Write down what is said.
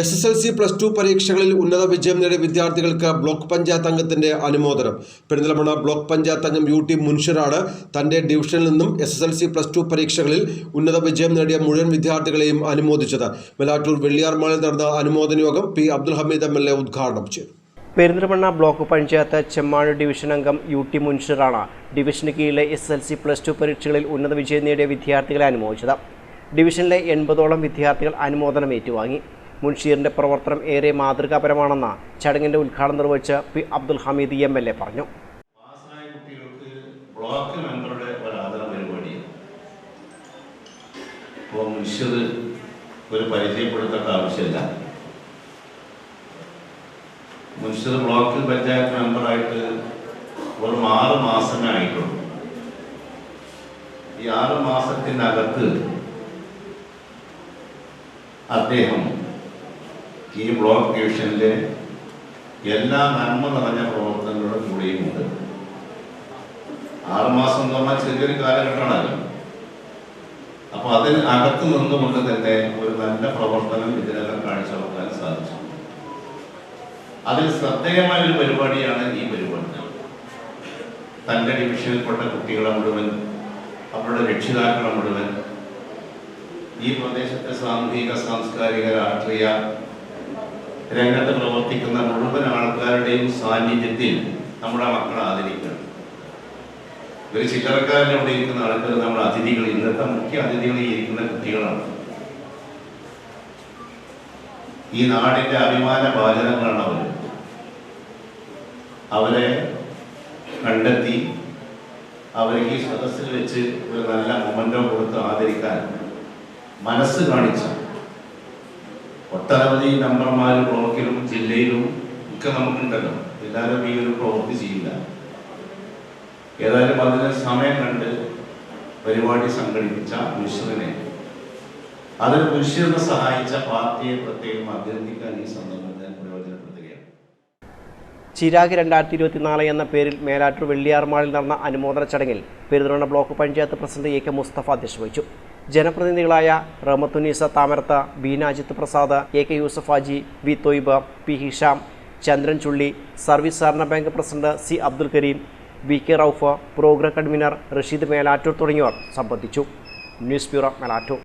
S S L C plus two പരീക്ഷകളിൽ ഉന്നത വിജയം നേടിയ വിദ്യാർത്ഥികൾക്ക് ബ്ലോക്ക് പഞ്ചായത്ത് അംഗത്തിന്റെ അനുമോദനം. പെരിന്തൽമണ്ണ ബ്ലോക്ക് പഞ്ചായത്ത് അംഗം യു ടി മുൻഷിറാണ് തന്റെ ഡിവിഷനിൽ നിന്നും S S L C plus two പരീക്ഷകളിൽ ഉന്നത വിജയം നേടിയ മുഴുവൻ വിദ്യാർത്ഥികളെയും അനുമോദിച്ചത്. മെലാറ്റൂർ വെള്ളിയാർമാളിൽ നടന്ന അനുമോദന യോഗം P Abdul Hameed M L A ഉദ്ഘാടനം ചെയ്തു. പെരിന്തൽമണ്ണ ബ്ലോക്ക് പഞ്ചായത്ത് ചെമ്മാട് ഡിവിഷൻ അംഗം യു ടി മുൻഷിറാണ് ഡിവിഷന് കീഴിലെ S L C plus two പരീക്ഷകളിൽ ഉന്നത വിജയം നേടിയ വിദ്യാർത്ഥികളെ അനുമോദിച്ചത്. ഡിവിഷനിലെ എൺപതോളം വിദ്യാർത്ഥികൾ അനുമോദനം ഏറ്റുവാങ്ങി. മുൻഷീറിന്റെ പ്രവർത്തനം ഏറെ മാതൃകാപരമാണെന്ന് ചടങ്ങിന്റെ ഉദ്ഘാടനം നിർവഹിച്ച P Abdul Hameed M L A പറഞ്ഞു. ബ്ലോക്ക് മെമ്പറുടെ ഒരു ആദര പരിപാടിയാണ് അപ്പോൾ മുൻഷിത് ഒരു പരിചയപ്പെടുത്തേണ്ട ആവശ്യമില്ല. മുൻഷിത് ബ്ലോക്ക് പഞ്ചായത്ത് മെമ്പറായിട്ട് വെറും ആറ് മാസമേ ആയിട്ടുള്ളൂ. ഈ ആറ് മാസത്തിനകത്ത് അദ്ദേഹം ഈ ബ്ലോക്ക് ഡിവിഷനിലെ എല്ലാ നന്മ നിറഞ്ഞ പ്രവർത്തനങ്ങളുടെ കൂടെയുമുണ്ട് ആറുമാസം എന്ന് പറഞ്ഞാൽ ചെറിയൊരു കാലഘട്ടമാണല്ലോ അപ്പൊ അതിന് അകത്ത് നിന്നുകൊണ്ട് തന്നെ ഒരു നല്ല പ്രവർത്തനം ഇതിനകം കാഴ്ചവെക്കാൻ സാധിച്ചു. അതിൽ ശ്രദ്ധേയമായ ഒരു പരിപാടിയാണ് ഈ പരിപാടി. തന്റെ ഡിവിഷനിൽപ്പെട്ട കുട്ടികളെ മുഴുവൻ അവരുടെ രക്ഷിതാക്കളെ മുഴുവൻ ഈ പ്രദേശത്തെ സാമൂഹിക സാംസ്കാരിക രാഷ്ട്രീയ രംഗത്ത് പ്രവർത്തിക്കുന്ന മുഴുവൻ ആൾക്കാരുടെയും സാന്നിധ്യത്തിൽ നമ്മുടെ മക്കളെ ആദരിക്കണം. ഒരു ചില്ലറക്കാരന്റെ അവിടെ ഇരിക്കുന്ന ആൾക്കാർ നമ്മുടെ അതിഥികൾ ഇന്നത്തെ മുഖ്യ അതിഥികളിൽ ഇരിക്കുന്ന കുട്ടികളാണ്. ഈ നാടിന്റെ അഭിമാന വാചനങ്ങളാണ് അവർ അവരെ കണ്ടെത്തി അവരെ ഈ സദസ്സിൽ വെച്ച് ഒരു നല്ല മൊമെന്റോ കൊടുത്ത് ആദരിക്കാൻ മനസ്സ് കാണിച്ച ഒട്ടനവധി മെമ്പർമാരും ബ്ലോക്കിലും ജില്ലയിലും ഒക്കെ നമുക്കുണ്ടല്ലോ. എല്ലാവരും ഈ ഒരു പ്രവൃത്തി ചെയ്യില്ല. ഏതായാലും അതിന് സമയം കണ്ട് പരിപാടി സംഘടിപ്പിച്ച മുഷറിനെ അതിന് മുഷറിനെ സഹായിച്ച പാർട്ടിയെ പ്രത്യേകം അഭ്യർത്ഥിക്കാൻ ഈ സന്ദർഭം ചിരാഗ് രണ്ടായിരത്തി ഇരുപത്തിനാല് എന്ന പേരിൽ മേലാറ്റൂർ വെള്ളിയാർമാളിൽ നടന്ന അനുമോദന ചടങ്ങിൽ Perinthalmanna block panchayat president A K Mustafa അധ്യക്ഷ വഹിച്ചു ജനപ്രതിനിധികളായ Rahamathunneesa Thamarath Beena Ajith Prasad A K Yusuf Haji V Thoyyib P Hisham Chandran Chulli service സഹകരണ bank president C Abdul Kareem V K Rauf programme convener Rasheed Melattur തുടങ്ങിയവർ സംബന്ധിച്ചു. News bureau Melattur.